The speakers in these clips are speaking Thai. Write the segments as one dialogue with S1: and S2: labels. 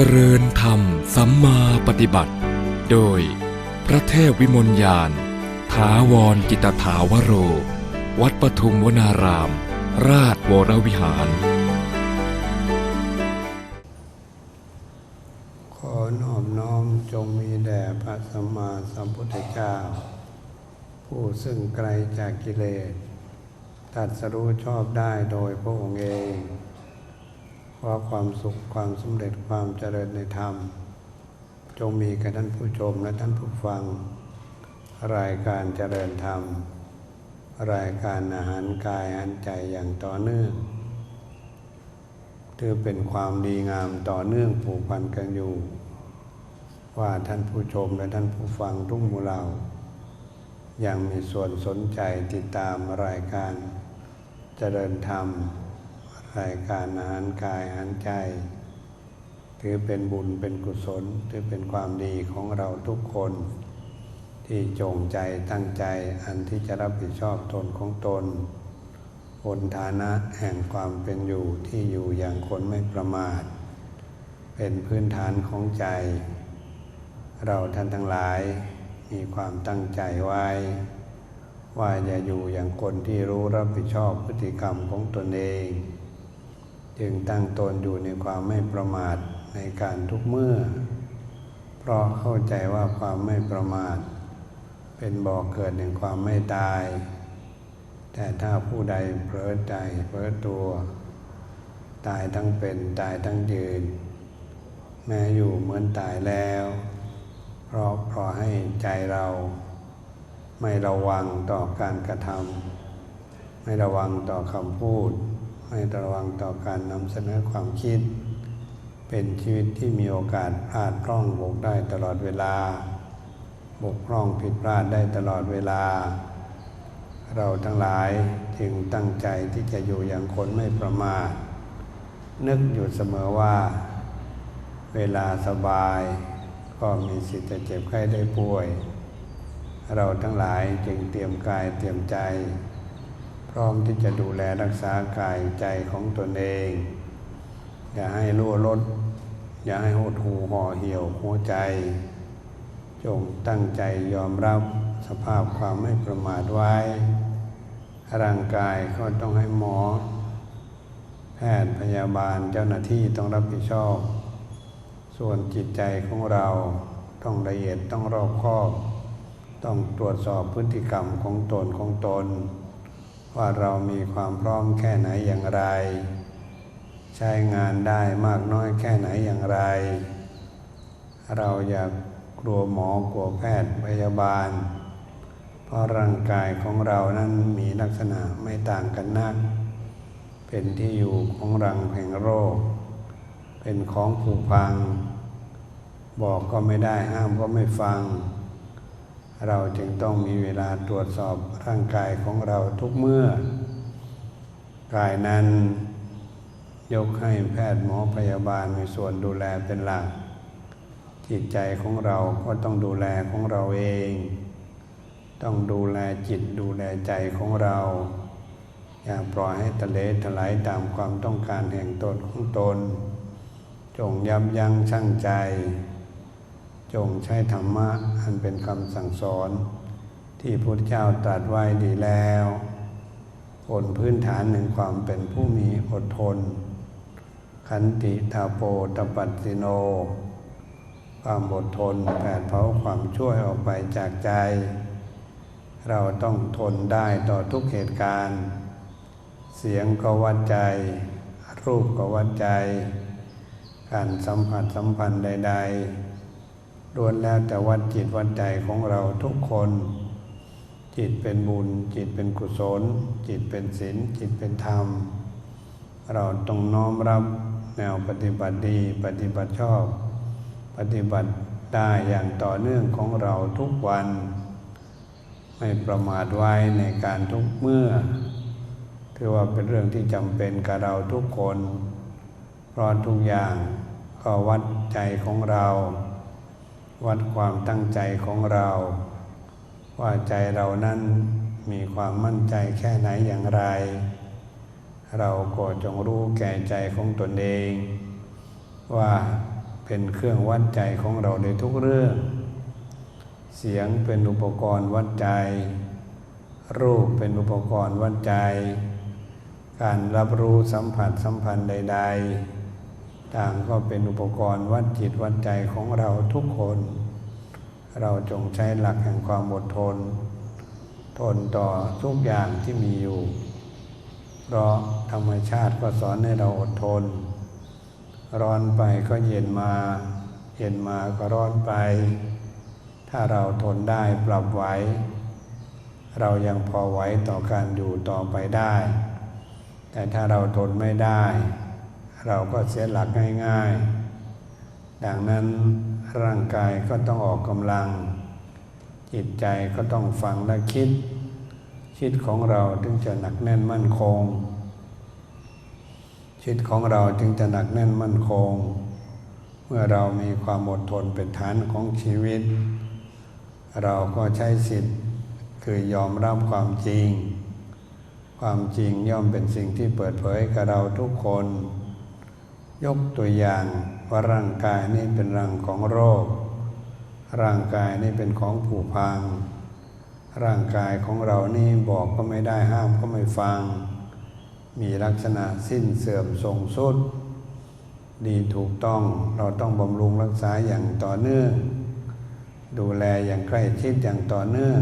S1: จริญธรรมสัมมาปฏิบัติ โดย พระเทพวิมลยานถาวรกิตถาวโร วัดปทุมวนาราม ราชวรวิหาร
S2: ขอนอบน้อมจงมีแด่พระสัมมาสัมพุทธเจ้า ผู้ซึ่งไกลจากกิเลสตัดสรู้ชอบได้โดยพระองค์เอง ขอความสุขความสำเร็จความเจริญในธรรม จงมีแก่ท่านผู้ชมและท่านผู้ฟัง รายการเจริญธรรม รายการอาหารกายอาหารใจอย่างต่อเนื่องถือเป็นความดีงามต่อเนื่องผูกพันกันอยู่ ว่าท่านผู้ชมและท่านผู้ฟังทุกหมู่เหล่ายังมีส่วนสนใจติดตามรายการเจริญธรรม รายการอาหารกายอาหารใจ ถือเป็นบุญเป็นกุศล ถือเป็นความดีของเราทุกคน ที่จงใจตั้งใจอันที่จะรับผิดชอบตนของตนบนฐานะแห่งความเป็นอยู่ที่อยู่อย่างคนไม่ประมาท เป็นพื้นฐานของใจ เราท่านทั้งหลายมีความตั้งใจไว้ ว่าจะอยู่อย่างคนที่รู้รับผิดชอบพฤติกรรมของตนเอง จึงตั้งตนอยู่ในความไม่ประมาทในการทุกเมื่อ เพราะเข้าใจว่าความไม่ประมาท เป็นบ่อเกิดแห่งความไม่ตาย แต่ถ้าผู้ใดเผลอใจเผลอตัว ตายทั้งเป็นตายทั้งยืน แม้อยู่เหมือนตายแล้ว เพราะเพราะให้ใจเรา ไม่ระวังต่อการกระทำไม่ระวังต่อคำพูด ไม่ระวังต่อการนำเสนอความคิด เป็นชีวิตที่มีโอกาสพลาดพร่องบกได้ตลอดเวลา บกพร่องผิดพลาดได้ตลอดเวลา เราทั้งหลายจึงตั้งใจที่จะอยู่อย่างคนไม่ประมาทนึกอยู่เสมอว่า เวลาสบาย ก็มีสิทธิ์จะเจ็บไข้ได้ป่วย เราทั้งหลายจึงเตรียมกายเตรียมใจ ร้อมที่จะดูแลรักษากายใจของตนเอง อย่าให้รั่วลดอย่าให้หดหูห่อเหี่ยวหัวใจ จงตั้งใจยอมรับสภาพความไม่ประมาทไว้ ร่างกายก็ต้องให้หมอ แพทย์พยาบาลเจ้าหน้าที่ต้องรับผิดชอบ ส่วนจิตใจของเราต้องละเอียดต้องรอบคอบ ต้องตรวจสอบพฤติกรรมของตนของตน ว่าเรามีความพร้อมแค่ไหนอย่างไร ใช้งานได้มากน้อยแค่ไหนอย่างไร เราอย่ากลัวหมอกลัวแพทย์พยาบาล เพราะร่างกายของเรานั้นมีลักษณะไม่ต่างกันนัก เป็นที่อยู่ของรังแห่งโรค เป็นของผุพัง บอกก็ไม่ได้ห้ามก็ไม่ฟัง เราจึงต้องมีเวลาตรวจสอบร่างกายของเราทุกเมื่อ กายนั้นยกให้แพทย์หมอพยาบาลมีส่วนดูแลเป็นหลัก จิตใจของเราก็ต้องดูแลของเราเอง ต้องดูแลจิตดูแลใจของเรา อย่าปล่อยให้ทะเลถลายตามความต้องการแห่งตนของตน จงยับยั้งชั่งใจ จงใช้ธรรมะอันเป็นคำสั่งสอน ที่พระพุทธเจ้าตรัสไว้ดีแล้วบนพื้นฐานหนึ่งความเป็นผู้มีอดทน ขันติทาโปตปัสสิโน ความอดทนแผดเผาความช่วยออกไปจากใจ เราต้องทนได้ต่อทุกเหตุการณ์ เสียงก็วัดใจ รูปก็วัดใจ การสัมผัสสัมพันธ์ใด ๆ ล้วนแล้วแต่วัดจิตวัดใจของเราทุกคน จิตเป็นบุญ จิตเป็นกุศล จิตเป็นศีลจิตเป็นธรรม เราต้องน้อมรับแนวปฏิบัติดีปฏิบัติชอบ ปฏิบัติได้อย่างต่อเนื่องของเราทุกวัน ไม่ประมาทไว้ในการทุกเมื่อ ถือว่าเป็นเรื่องที่จำเป็นกับเราทุกคน เพราะทุกอย่างก็วัดใจของเรา วัดความตั้งใจของเรา ว่าใจเรานั้นมีความมั่นใจแค่ไหนอย่างไร เราก็จงรู้แก่ใจของตนเอง ว่าเป็นเครื่องวัดใจของเราในทุกเรื่อง เสียงเป็นอุปกรณ์วัดใจ รูปเป็นอุปกรณ์วัดใจ การรับรู้สัมผัสสัมพันธ์ใด ๆ ต่างก็เป็นอุปกรณ์วัดจิตวัดใจของเราทุกคน เราจงใช้หลักแห่งความอดทน ทนต่อทุกอย่างที่มีอยู่ เพราะธรรมชาติก็สอนให้เราอดทน ร้อนไปก็เย็นมา เย็นมาก็ร้อนไป ถ้าเราทนได้ปรับไหวเรายังพอไหวต่อการอยู่ต่อไปได้ แต่ถ้าเราทนไม่ได้ เราก็เสียหลักง่ายๆ ดังนั้นร่างกายก็ต้องออกกำลัง จิตใจก็ต้องฟังและคิด คิดของเราถึงจะหนักแน่นมั่นคงจิตของเราจึงจะหนักแน่นมั่นคง เมื่อเรามีความอดทนเป็นฐานของชีวิต เราก็ใช้สิทธิ์คือยอมรับความจริง ความจริงย่อมเป็นสิ่งที่เปิดเผยกับเราทุกคน ยกตัวอย่างว่าร่างกายนี่เป็นรังของโรค ร่างกายนี่เป็นของผุพัง ร่างกายของเรานี่บอกก็ไม่ได้ห้ามก็ไม่ฟัง มีลักษณะสิ้นเสื่อมทรงสุด ดีถูกต้องเราต้องบำรุงรักษาอย่างต่อเนื่อง ดูแลอย่างใกล้ชิดอย่างต่อเนื่อง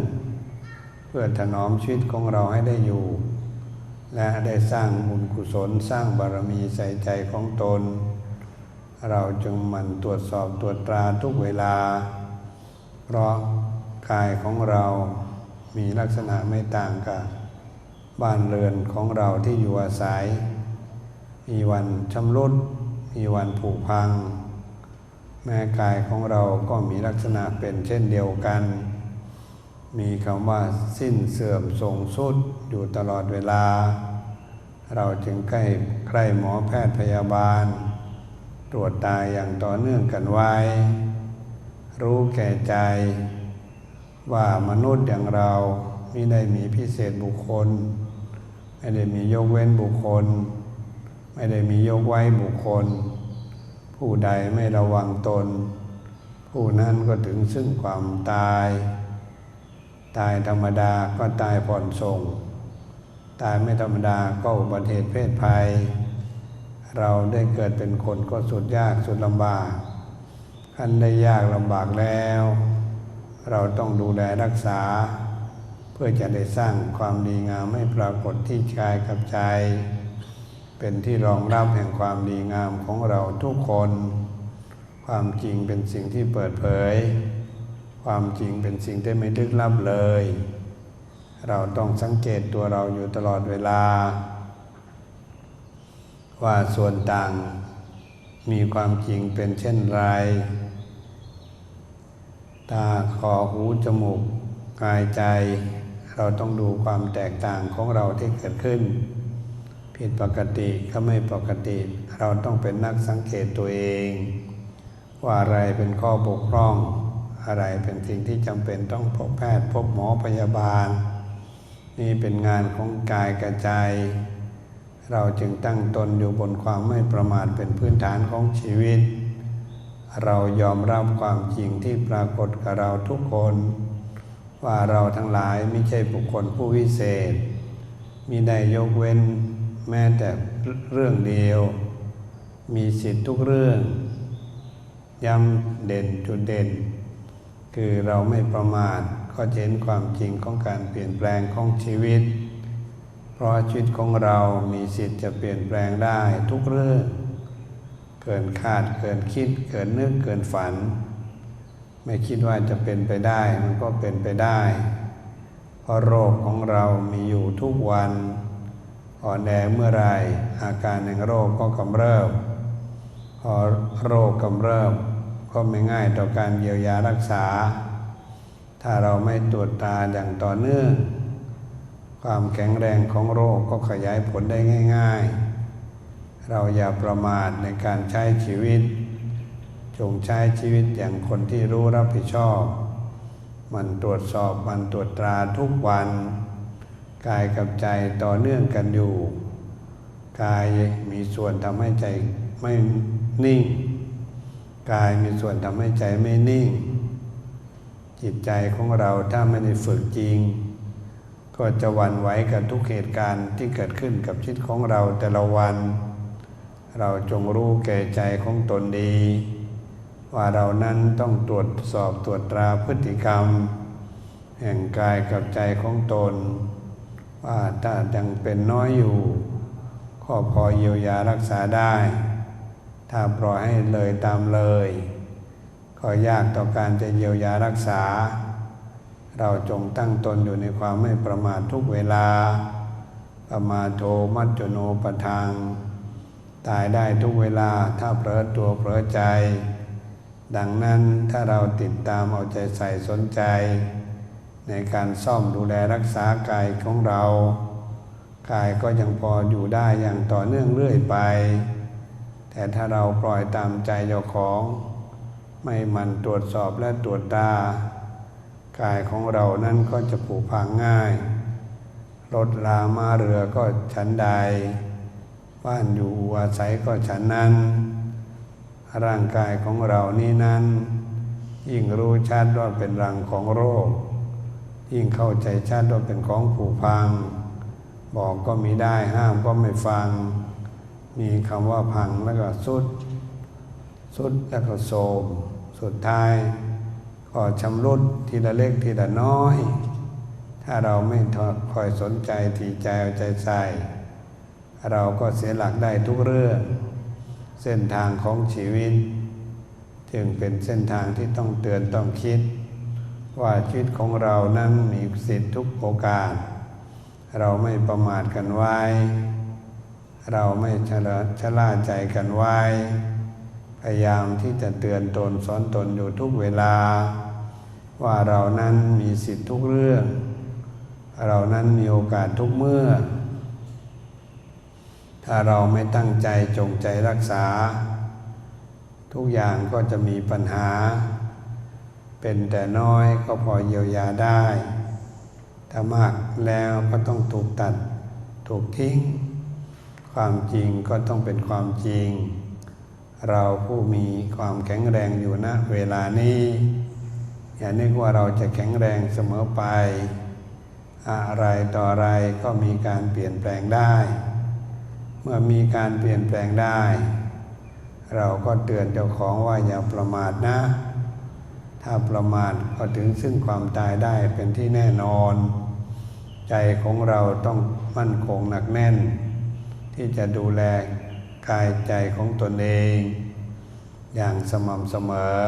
S2: เพื่อถนอมชีวิตของเราให้ได้อยู่ และได้สร้างบุญกุศลสร้างบารมีใส่ใจของตน เราจงหมั่นตรวจสอบตรวจตราทุกเวลา เพราะกายของเรามีลักษณะไม่ต่างกับบ้านเรือนของเราที่อยู่อาศัย มีวันชำรุด มีวันผุพัง แม่กายของเราก็มีลักษณะเป็นเช่นเดียวกัน มีคำว่าสิ้นเสื่อมทรงสุดอยู่ตลอดเวลา เราจึงใกล้ใกล้หมอแพทย์พยาบาล ตรวจตายอย่างต่อเนื่องกันไว้ รู้แก่ใจ ว่ามนุษย์อย่างเราไม่ได้มีพิเศษบุคคล ไม่ได้มียกเว้นบุคคล ไม่ได้มียกไว้บุคคล ผู้ใดไม่ระวังตน ผู้นั้นก็ถึงซึ่งความตาย ตายธรรมดาก็ตายผ่อนส่ง ตายไม่ธรรมดาก็อุบัติเหตุเพศภัย เราได้เกิดเป็นคนก็สุดยากสุดลำบากขั้นได้ยากลำบากแล้ว เราต้องดูแลรักษา เพื่อจะได้สร้างความดีงามให้ปรากฏที่กายกับใจ เป็นที่รองรับแห่งความดีงามของเราทุกคน ความจริงเป็นสิ่งที่เปิดเผย ความจริงเป็นสิ่งที่ไม่ลึกลับเลย เราต้องสังเกตตัวเราอยู่ตลอดเวลา ว่าส่วนต่างมีความจริงเป็นเช่นไร ตาคอหูจมูกกายใจ เราต้องดูความแตกต่างของเราที่เกิดขึ้น ผิดปกติก็ไม่ปกติ เราต้องเป็นนักสังเกตตัวเอง ว่าอะไรเป็นข้อบกพร่อง อะไรเป็นสิ่งที่จำเป็นต้องพบแพทย์พบหมอพยาบาล นี่เป็นงานของกายกระใจ เราจึงตั้งตนอยู่บนความไม่ประมาทเป็นพื้นฐานของชีวิต เรายอมรับความจริงที่ปรากฏกับเราทุกคน ว่าเราทั้งหลายไม่ใช่บุคคลผู้วิเศษ มีได้ยกเว้นแม้แต่เรื่องเดียว มีสิทธิ์ทุกเรื่องย้ำเด่นจุดเด่น คือเราไม่ประมาทก็จะเห็นความจริงของการเปลี่ยนแปลงของชีวิต เพราะชีวิตของเรามีสิทธิ์จะเปลี่ยนแปลงได้ทุกเรื่อง เกินคาดเกินคิด เกินนึกเกินฝัน ไม่คิดว่าจะเป็นไปได้มันก็เป็นไปได้ เพราะโรคของเรามีอยู่ทุกวันอ่อนแอเมื่อไรอาการแห่งโรคก็กำเริบพอโรคกำเริบ ก็ไม่ง่ายต่อการเยียวยารักษา ถ้าเราไม่ตรวจตาอย่างต่อเนื่อง ความแข็งแรงของโรคก็ขยายผลได้ง่าย ๆ เราอย่าประมาทในการใช้ชีวิต จงใช้ชีวิตอย่างคนที่รู้รับผิดชอบ มันตรวจสอบมันตรวจตราทุกวันกายกับใจต่อเนื่องกันอยู่ กายมีส่วนทำให้ใจไม่นิ่ง กายมีส่วนทำให้ใจไม่นิ่ง จิตใจของเราถ้าไม่ได้ฝึกจริง ก็จะวันไหวกับทุกเหตุการณ์ที่เกิดขึ้นกับชีวิตของเราแต่ละวัน เราจงรู้แก่ใจของตนดี ว่าเรานั้นต้องตรวจสอบตรวจตราพฤติกรรม แห่งกายกับใจของตน ว่าถ้ายังเป็นน้อยอยู่ ก็พอเยียวยารักษาได้ ถ้าปล่อยให้เลยตามเลย ก็ยากต่อการจะเยียวยารักษา เราจงตั้งตนอยู่ในความไม่ประมาททุกเวลา ประมาโทมัจจโนปทางตายได้ทุกเวลาถ้าเผลอตัวเผลอใจ ดังนั้นถ้าเราติดตามเอาใจใส่สนใจ ในการซ่อมดูแลรักษากายของเรา กายก็ยังพออยู่ได้อย่างต่อเนื่องเรื่อยไป แต่ถ้าเราปล่อยตามใจเจ้าของ ไม่มันตรวจสอบและตรวจตากายของเรานั้นก็จะผุพังง่ายรถลามาเรือก็ฉันใด บ้านอยู่อาศัยก็ฉันนั้น ร่างกายของเรานี้นั้น ยิ่งรู้ชัดว่าเป็นรังของโรค ยิ่งเข้าใจชัดว่าเป็นของผุพัง บอกก็มีได้ห้ามก็ไม่ฟัง มีคำว่าพังแล้วก็สุด สุดแล้วก็โสมสุดท้ายก็ชำรุดทีละเล็กทีละน้อย ถ้าเราไม่คอยสนใจทีใจเอาใจใส่ เราก็เสียหลักได้ทุกเรื่อง เส้นทางของชีวิต จึงเป็นเส้นทางที่ต้องเตือนต้องคิด ว่าชีวิตของเรานั้นมีสิทธิทุกโอกาส เราไม่ประมาทกันไว้ เราไม่ชะละชะล่าใจกันไว้ พยายามที่จะเตือนตนสอนตนอยู่ทุกเวลา ว่าเรานั้นมีสิทธิทุกเรื่อง เรานั้นมีโอกาสทุกเมื่อ ถ้าเราไม่ตั้งใจจงใจรักษา ทุกอย่างก็จะมีปัญหา เป็นแต่น้อยก็พอเยียวยาได้ ถ้ามากแล้วก็ต้องถูกตัดถูกทิ้ง ความจริงก็ต้องเป็นความจริง เราผู้มีความแข็งแรงอยู่ณเวลานี้ อย่านึกว่าเราจะแข็งแรงเสมอไป อะไรต่ออะไรก็มีการเปลี่ยนแปลงได้ เมื่อมีการเปลี่ยนแปลงได้ เราก็เตือนเจ้าของว่าอย่าประมาทนะ ถ้าประมาทก็ถึงซึ่งความตายได้เป็นที่แน่นอน ใจของเราต้องมั่นคงหนักแน่น ที่จะดูแลกายใจของตนเอง อย่างสม่ำเสมอ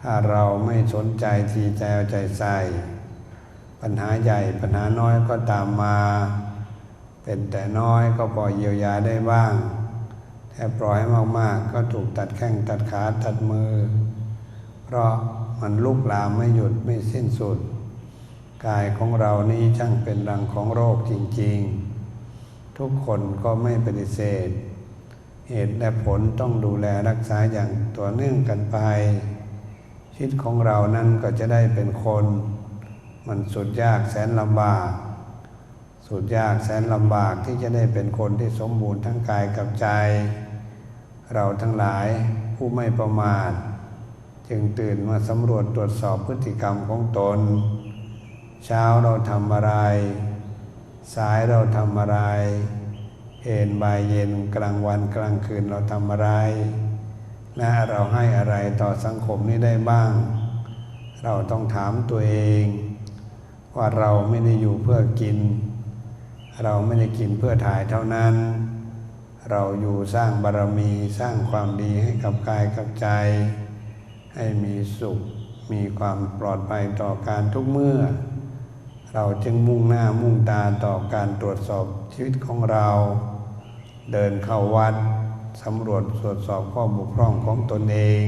S2: ถ้าเราไม่สนใจทีใจเอาใจใส่ ปัญหาใหญ่ปัญหาน้อยก็ตามมา เป็นแต่น้อยก็พอเยียวยาได้บ้างแต่ปล่อยให้มากๆ ก็ถูกตัดแข้งตัดขาตัดมือ เพราะมันลุกลามไม่หยุดไม่สิ้นสุด กายของเรานี้ช่างเป็นรังของโรคจริง ๆ ทุกคนก็ไม่ปฏิเสธ เหตุและผลต้องดูแลรักษาอย่างต่อเนื่องกันไป ชีวิตของเรานั้นก็จะได้เป็นคน มันสุดยากแสนลำบาก สุดยากแสนลำบากที่จะได้เป็นคนที่สมบูรณ์ทั้งกายกับใจ เราทั้งหลายผู้ไม่ประมาทจึงตื่นมาสำรวจตรวจสอบพฤติกรรมของตน เช้าเราทำอะไร สายเราทำอะไร เอนบ่ายเย็นกลางวันกลางคืนเราทำอะไรและเราให้อะไรต่อสังคมนี้ได้บ้าง เราต้องถามตัวเอง ว่าเราไม่ได้อยู่เพื่อกิน เราไม่ได้กินเพื่อถ่ายเท่านั้น เราอยู่สร้างบารมีสร้างความดีให้กับกายกับใจ ให้มีสุข มีความปลอดภัยต่อการทุกเมื่อ เราจึงมุ่งหน้ามุ่งตาต่อการตรวจสอบชีวิตของเรา เดินเข้าวัดสำรวจตรวจสอบข้อบกพร่องของตนเอง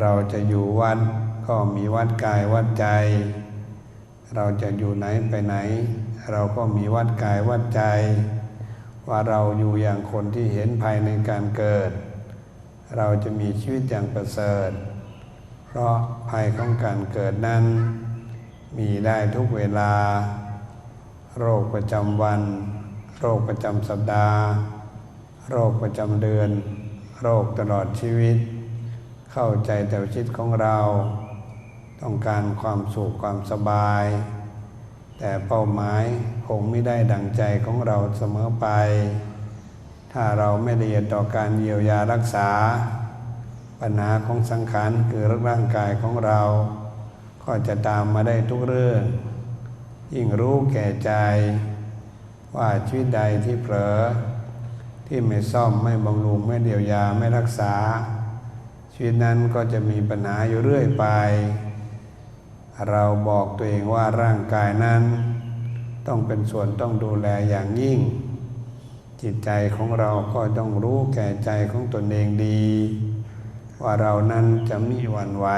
S2: เราจะอยู่วัดก็มีวัดกายวัดใจ เราจะอยู่ไหนไปไหน เราก็มีวัดกายวัดใจ ว่าเราอยู่อย่างคนที่เห็นภายในการเกิด เราจะมีชีวิตอย่างประเสริฐ เพราะภัยของการเกิดนั้น มีได้ทุกเวลา โรคประจำวัน โรคประจำสัปดาห์ โรคประจำเดือน โรคตลอดชีวิต เข้าใจแต่ชีวิตของเรา ต้องการความสุขความสบาย แต่เป้าหมายคงไม่ได้ดังใจของเราเสมอไป ถ้าเราไม่ละเอียดต่อการเยียวยารักษา ปัญหาของสังขารคือร่างกายของเรา ก็จะตามมาได้ทุกเรื่อง ยิ่งรู้แก่ใจ ว่าชีวิตใดที่เผลอ ที่ไม่ซ่อมไม่บำรุงไม่เดียวยาไม่รักษา ชีวิตนั้นก็จะมีปัญหาอยู่เรื่อยไป เราบอกตัวเองว่าร่างกายนั้น ต้องเป็นส่วนต้องดูแลอย่างยิ่ง จิตใจของเราก็ต้องรู้แก่ใจของตนเองดี ว่าเรานั้นจะมีหวั่นไหว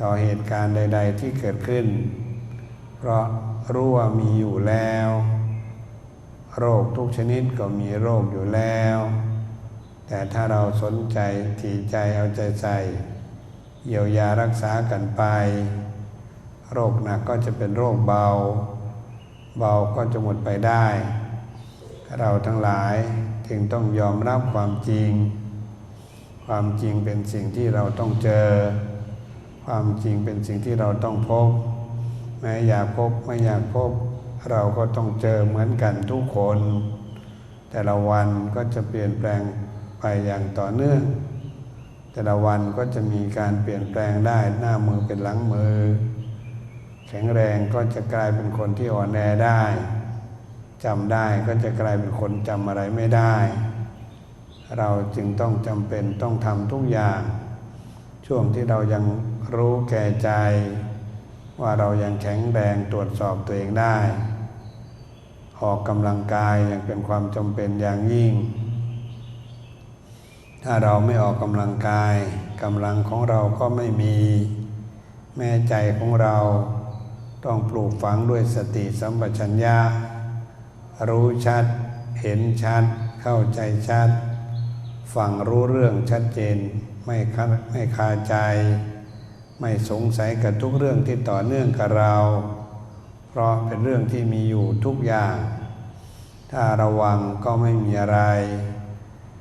S2: ต่อเหตุการณ์ใด ๆ ที่เกิดขึ้น เพราะรู้ว่ามีอยู่แล้ว โรคทุกชนิดก็มีโรคอยู่แล้ว แต่ถ้าเราสนใจถีใจเอาใจใส่เยียวยารักษากันไป โรคหนักก็จะเป็นโรคเบา เบาก็จะหมดไปได้ เราทั้งหลายจึงต้องยอมรับความจริง ความจริงเป็นสิ่งที่เราต้องเจอ ความจริงเป็นสิ่งที่เราต้องพบแม้อยากพบไม่อยากพบ เราก็ต้องเจอเหมือนกันทุกคน แต่ละวันก็จะเปลี่ยนแปลงไปอย่างต่อเนื่อง แต่ละวันก็จะมีการเปลี่ยนแปลงได้หน้ามือเป็นหลังมือ แข็งแรงก็จะกลายเป็นคนที่อ่อนแอได้จำได้ก็จะกลายเป็นคนจำอะไรไม่ได้ เราจึงต้องจำเป็นต้องทำทุกอย่าง ช่วงที่เรายัง รู้แก่ใจ ว่าเรายังแข็งแรงตรวจสอบตัวเองได้ ออกกำลังกายยังเป็นความจำเป็นอย่างยิ่ง ถ้าเราไม่ออกกำลังกายกำลังของเราก็ไม่มี แม่ใจของเราต้องปลูกฝังด้วยสติสัมปชัญญะรู้ชัด เห็นชัด เข้าใจชัด ฟังรู้เรื่องชัดเจน ไม่คาไม่คาใจ ไม่สงสัยกับทุกเรื่องที่ต่อเนื่องกับเรา เพราะเป็นเรื่องที่มีอยู่ทุกอย่าง ถ้าระวังก็ไม่มีอะไร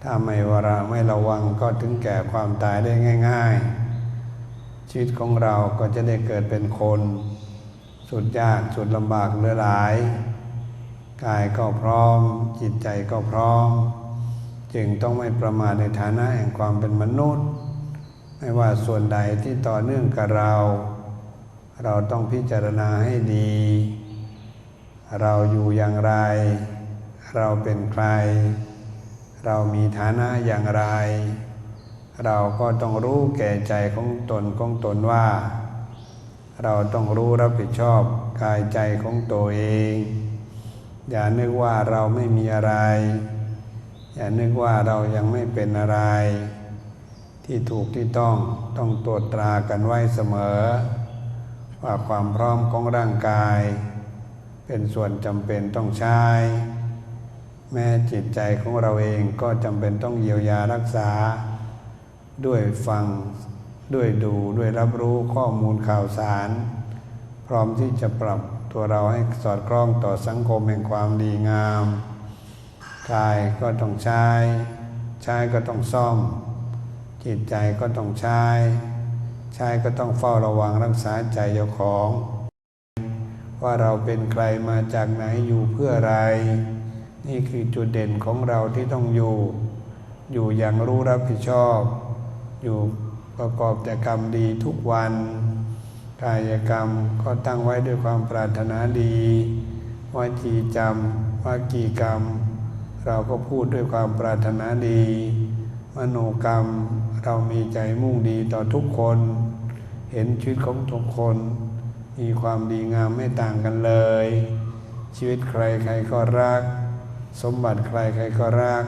S2: ถ้าไม่วราไม่ระวังก็ถึงแก่ความตายได้ง่าย ๆ ชีวิตของเราก็จะได้เกิดเป็นคน สุดยากสุดลำบากเหลือหลาย กายก็พร้อม จิตใจก็พร้อม จึงต้องไม่ประมาทในฐานะแห่งความเป็นมนุษย์ ไม่ว่าส่วนใดที่ต่อเนื่องกับเรา เราต้องพิจารณาให้ดี เราอยู่อย่างไร เราเป็นใคร เรามีฐานะอย่างไร เราก็ต้องรู้แก่ใจของตนของตนว่า เราต้องรู้รับผิดชอบกายใจของตัวเอง อย่านึกว่าเราไม่มีอะไร อย่านึกว่าเรายังไม่เป็นอะไร ที่ถูกที่ต้องต้องตรวจตรากันไว้เสมอ ว่าความพร้อมของร่างกาย เป็นส่วนจำเป็นต้องใช้ แม้จิตใจของเราเองก็จำเป็นต้องเยียวยารักษา ด้วยฟังด้วยดูด้วยรับรู้ข้อมูลข่าวสาร พร้อมที่จะปรับตัวเราให้สอดคล้องต่อสังคมแห่งความดีงามกายก็ต้องใช้ ใช้ก็ต้องซ่อม จิตใจก็ต้องใช้ใช้ก็ต้องเฝ้าระวังรักษาใจเจ้าของ ว่าเราเป็นใครมาจากไหนอยู่เพื่ออะไร นี่คือจุดเด่นของเราที่ต้องอยู่ อยู่อย่างรู้รับผิดชอบ อยู่ประกอบแต่กรรมดีทุกวัน กายกรรมก็ตั้งไว้ด้วยความปรารถนาดีวาจีจำวจีกรรม เราก็พูดด้วยความปรารถนาดี มโนกรรม เรามีใจมุ่งดีต่อทุกคน เห็นชีวิตของทุกคน มีความดีงามไม่ต่างกันเลย ชีวิตใครใครก็รัก สมบัติใครใครก็รัก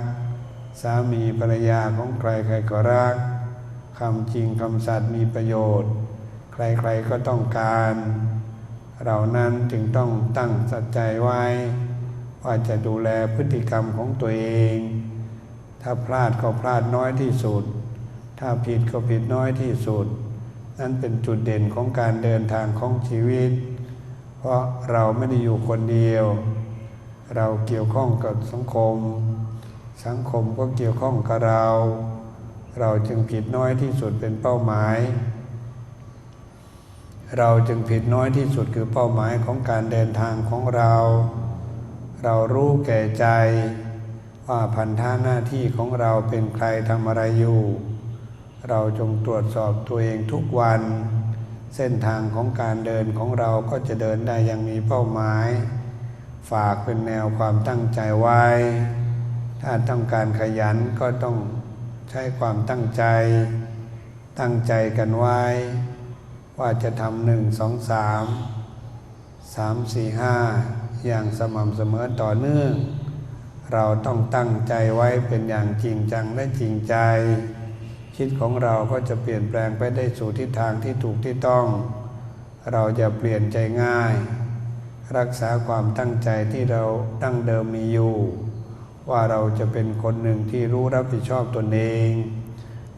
S2: สามีภรรยาของใครใครก็รักคำจริงคำสัตย์มีประโยชน์ ใครๆก็ต้องการ เรานั้นจึงต้องตั้งสัจใจไว้ ว่าจะดูแลพฤติกรรมของตัวเอง ถ้าพลาดก็พลาดน้อยที่สุด ถ้าผิดก็ผิดน้อยที่สุด นั่นเป็นจุดเด่นของการเดินทางของชีวิต เพราะเราไม่ได้อยู่คนเดียว เราเกี่ยวข้องกับสังคม สังคมก็เกี่ยวข้องกับเรา เราจึงผิดน้อยที่สุดเป็นเป้าหมาย เราจึงผิดน้อยที่สุดคือเป้าหมายของการเดินทางของเรา เรารู้แก่ใจว่าพันธะหน้าที่ของเราเป็นใครทำอะไรอยู่ เราจงตรวจสอบตัวเองทุกวัน เส้นทางของการเดินของเราก็จะเดินได้อย่างมีเป้าหมาย ฝากเป็นแนวความตั้งใจไว้ ถ้าต้องการขยันก็ต้องใช้ความตั้งใจ ตั้งใจกันไว้ ว่าจะทำหนึ่งสองสามสามสี่ห้าอย่างสม่ำเสมอต่อเนื่อง เราต้องตั้งใจไว้เป็นอย่างจริงจังและจริงใจ ชีวิตของเราก็จะเปลี่ยนแปลงไปได้สู่ทิศทางที่ถูกที่ต้อง เราจะเปลี่ยนใจง่าย รักษาความตั้งใจที่เราตั้งเดิมมีอยู่ ว่าเราจะเป็นคนหนึ่งที่รู้รับผิดชอบตนเอง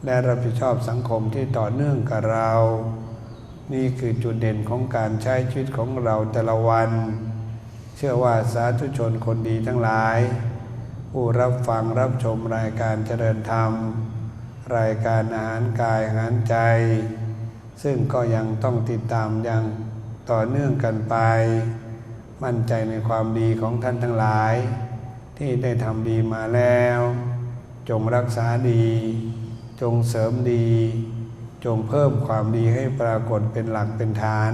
S2: และรับผิดชอบสังคมที่ต่อเนื่องกับเรา นี่คือจุดเด่นของการใช้ชีวิตของเราแต่ละวัน เชื่อว่าสาธุชนคนดีทั้งหลาย ผู้รับฟังรับชมรายการเจริญธรรม รายการอาหารกายอาหารใจ ซึ่งก็ยังต้องติดตามย่างต่อเนื่องกันไป มั่นใจในความดีของท่านทั้งหลาย ที่ได้ทำดีมาแล้ว จงรักษาดี จงเสริมดี จงเพิ่มความดีให้ปรากฏเป็นหลักเป็นฐาน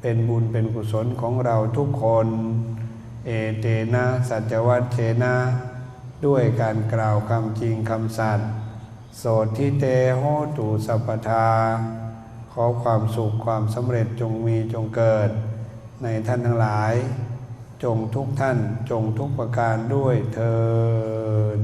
S2: เป็นบุญเป็นกุศลของเราทุกคน เอเตนะ สัจวัตเชนะ ด้วยการกล่าวคำจริงคำสัตย์ โสทิเตโหตุสัพทา ขอความสุขความสำเร็จจงมีจงเกิด ในท่านทั้งหลาย จงทุกท่านจงทุกประการด้วยเทิน